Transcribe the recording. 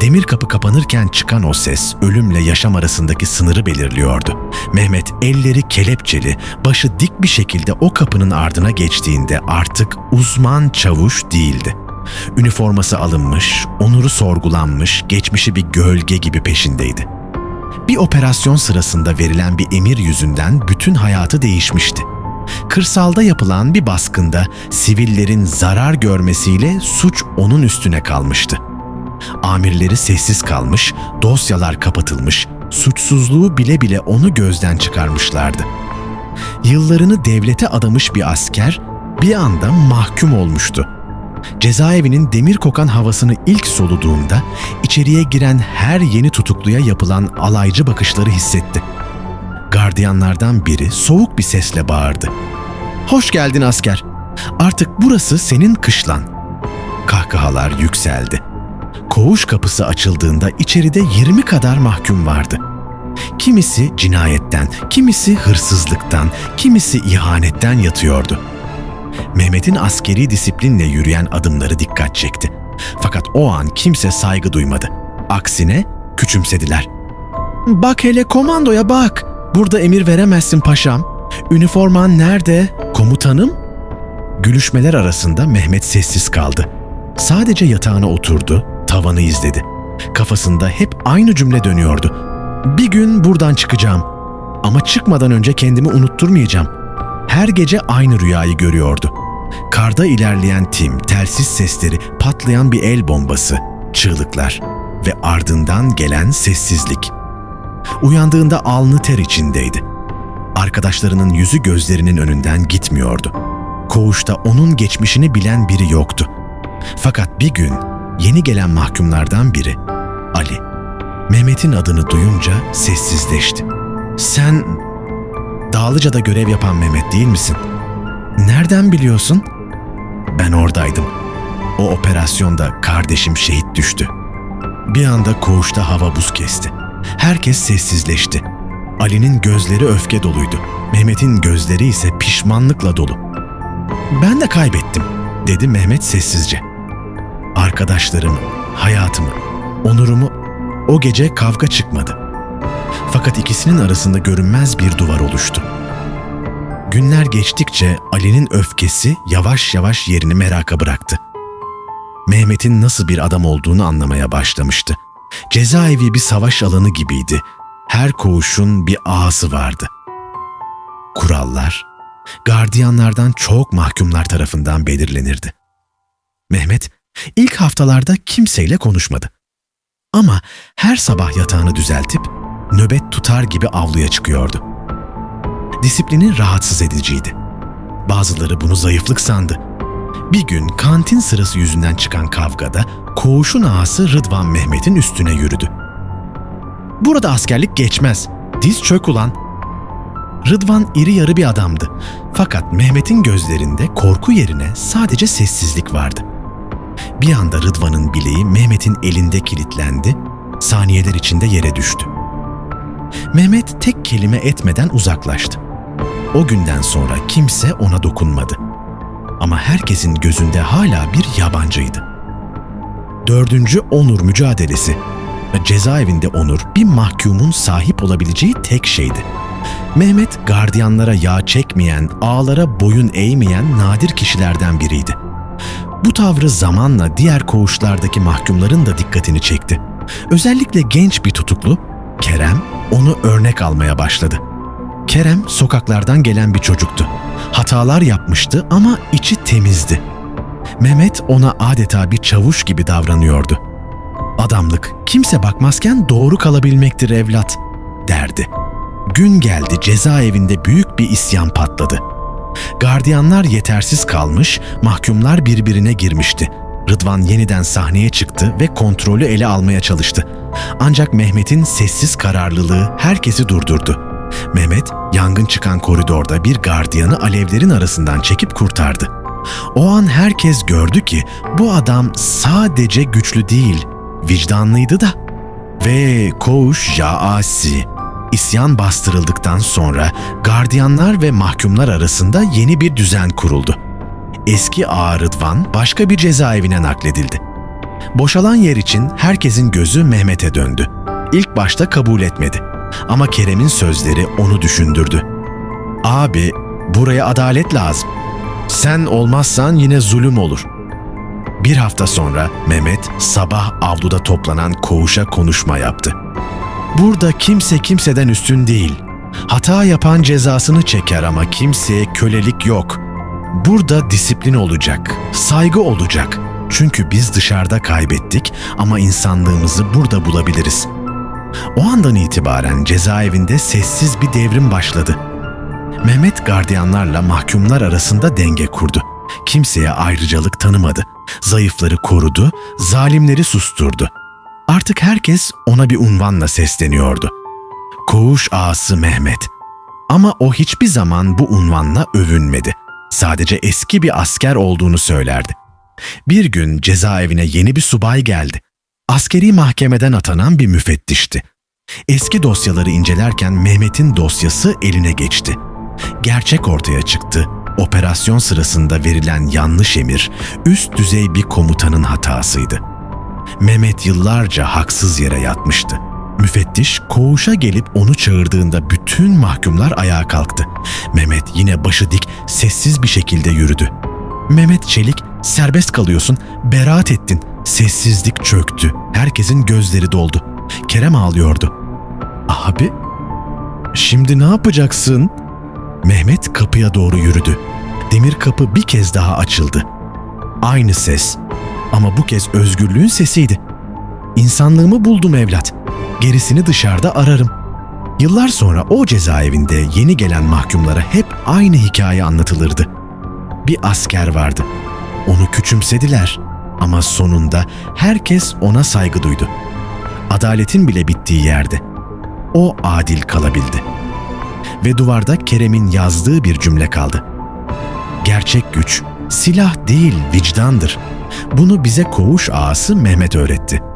Demir kapı kapanırken çıkan o ses ölümle yaşam arasındaki sınırı belirliyordu. Mehmet elleri kelepçeli, başı dik bir şekilde o kapının ardına geçtiğinde artık uzman çavuş değildi. Üniforması alınmış, onuru sorgulanmış, geçmişi bir gölge gibi peşindeydi. Bir operasyon sırasında verilen bir emir yüzünden bütün hayatı değişmişti. Kırsalda yapılan bir baskında sivillerin zarar görmesiyle suç onun üstüne kalmıştı. Amirleri sessiz kalmış, dosyalar kapatılmış, suçsuzluğu bile bile onu gözden çıkarmışlardı. Yıllarını devlete adamış bir asker bir anda mahkum olmuştu. Cezaevinin demir kokan havasını ilk soluduğunda içeriye giren her yeni tutukluya yapılan alaycı bakışları hissetti. Gardiyanlardan biri soğuk bir sesle bağırdı. Hoş geldin asker. Artık burası senin kışlan. Kahkahalar yükseldi. Koğuş kapısı açıldığında içeride 20 kadar mahkum vardı. Kimisi cinayetten, kimisi hırsızlıktan, kimisi ihanetten yatıyordu. Mehmet'in askeri disiplinle yürüyen adımları dikkat çekti. Fakat o an kimse saygı duymadı. Aksine küçümsediler. Bak hele komandoya bak. Burada emir veremezsin paşam. Üniforman nerede? Komutanım? Gülüşmeler arasında Mehmet sessiz kaldı. Sadece yatağına oturdu, tavanı izledi. Kafasında hep aynı cümle dönüyordu. Bir gün buradan çıkacağım. Ama çıkmadan önce kendimi unutturmayacağım. Her gece aynı rüyayı görüyordu. Karda ilerleyen tim, telsiz sesleri, patlayan bir el bombası, çığlıklar ve ardından gelen sessizlik. Uyandığında alnı ter içindeydi. Arkadaşlarının yüzü gözlerinin önünden gitmiyordu. Koğuşta onun geçmişini bilen biri yoktu. Fakat bir gün yeni gelen mahkumlardan biri, Ali, Mehmet'in adını duyunca sessizleşti. Sen Dağlıca'da görev yapan Mehmet değil misin? Nereden biliyorsun? Ben oradaydım. O operasyonda kardeşim şehit düştü. Bir anda koğuşta hava buz kesti. Herkes sessizleşti. Ali'nin gözleri öfke doluydu. Mehmet'in gözleri ise pişmanlıkla dolu. Ben de kaybettim, dedi Mehmet sessizce. Arkadaşlarımı, hayatımı, onurumu o gece kavga çıkmadı. Fakat ikisinin arasında görünmez bir duvar oluştu. Günler geçtikçe Ali'nin öfkesi yavaş yavaş yerini meraka bıraktı. Mehmet'in nasıl bir adam olduğunu anlamaya başlamıştı. Cezaevi bir savaş alanı gibiydi. Her koğuşun bir ağzı vardı. Kurallar, gardiyanlardan çok mahkumlar tarafından belirlenirdi. Mehmet ilk haftalarda kimseyle konuşmadı. Ama her sabah yatağını düzeltip nöbet tutar gibi avluya çıkıyordu. Disiplini rahatsız ediciydi. Bazıları bunu zayıflık sandı. Bir gün kantin sırası yüzünden çıkan kavgada koğuşun ağası Rıdvan Mehmet'in üstüne yürüdü. Burada askerlik geçmez. Diz çök ulan. Rıdvan iri yarı bir adamdı. Fakat Mehmet'in gözlerinde korku yerine sadece sessizlik vardı. Bir anda Rıdvan'ın bileği Mehmet'in elinde kilitlendi, saniyeler içinde yere düştü. Mehmet tek kelime etmeden uzaklaştı. O günden sonra kimse ona dokunmadı. Ama herkesin gözünde hala bir yabancıydı. Dördüncü onur mücadelesi. Cezaevinde onur bir mahkumun sahip olabileceği tek şeydi. Mehmet gardiyanlara yağ çekmeyen, ağlara boyun eğmeyen nadir kişilerden biriydi. Bu tavrı zamanla diğer koğuşlardaki mahkumların da dikkatini çekti. Özellikle genç bir tutuklu, Kerem, onu örnek almaya başladı. Kerem sokaklardan gelen bir çocuktu. Hatalar yapmıştı ama içi temizdi. Mehmet ona adeta bir çavuş gibi davranıyordu. Adamlık kimse bakmazken doğru kalabilmektir evlat, derdi. Gün geldi cezaevinde büyük bir isyan patladı. Gardiyanlar yetersiz kalmış, mahkumlar birbirine girmişti. Rıdvan yeniden sahneye çıktı ve kontrolü ele almaya çalıştı. Ancak Mehmet'in sessiz kararlılığı herkesi durdurdu. Mehmet, yangın çıkan koridorda bir gardiyanı alevlerin arasından çekip kurtardı. O an herkes gördü ki bu adam sadece güçlü değil, vicdanlıydı da. Ve koğuş Yaasi, isyan bastırıldıktan sonra gardiyanlar ve mahkumlar arasında yeni bir düzen kuruldu. Eski ağa Rıdvan başka bir cezaevine nakledildi. Boşalan yer için herkesin gözü Mehmet'e döndü. İlk başta kabul etmedi. Ama Kerem'in sözleri onu düşündürdü. Abi, buraya adalet lazım. Sen olmazsan yine zulüm olur. Bir hafta sonra Mehmet sabah avluda toplanan koğuşa konuşma yaptı. Burada kimse kimseden üstün değil. Hata yapan cezasını çeker ama kimseye kölelik yok. Burada disiplin olacak, saygı olacak. Çünkü biz dışarıda kaybettik ama insanlığımızı burada bulabiliriz. O andan itibaren cezaevinde sessiz bir devrim başladı. Mehmet gardiyanlarla mahkumlar arasında denge kurdu. Kimseye ayrıcalık tanımadı. Zayıfları korudu, zalimleri susturdu. Artık herkes ona bir unvanla sesleniyordu. Koğuş ağası Mehmet. Ama o hiçbir zaman bu unvanla övünmedi. Sadece eski bir asker olduğunu söylerdi. Bir gün cezaevine yeni bir subay geldi. Askeri mahkemeden atanan bir müfettişti. Eski dosyaları incelerken Mehmet'in dosyası eline geçti. Gerçek ortaya çıktı. Operasyon sırasında verilen yanlış emir üst düzey bir komutanın hatasıydı. Mehmet yıllarca haksız yere yatmıştı. Müfettiş koğuşa gelip onu çağırdığında bütün mahkumlar ayağa kalktı. Mehmet yine başı dik, sessiz bir şekilde yürüdü. Mehmet Çelik, serbest kalıyorsun, beraat ettin. Sessizlik çöktü. Herkesin gözleri doldu. Kerem ağlıyordu. Abi, şimdi ne yapacaksın? Mehmet kapıya doğru yürüdü. Demir kapı bir kez daha açıldı. Aynı ses ama bu kez özgürlüğün sesiydi. İnsanlığımı buldum evlat. Gerisini dışarıda ararım. Yıllar sonra o cezaevinde yeni gelen mahkumlara hep aynı hikaye anlatılırdı. Bir asker vardı. Onu küçümsediler ama sonunda herkes ona saygı duydu. Adaletin bile bittiği yerde o adil kalabildi. Ve duvarda Kerem'in yazdığı bir cümle kaldı. Gerçek güç silah değil vicdandır. Bunu bize koğuş ağası Mehmet öğretti.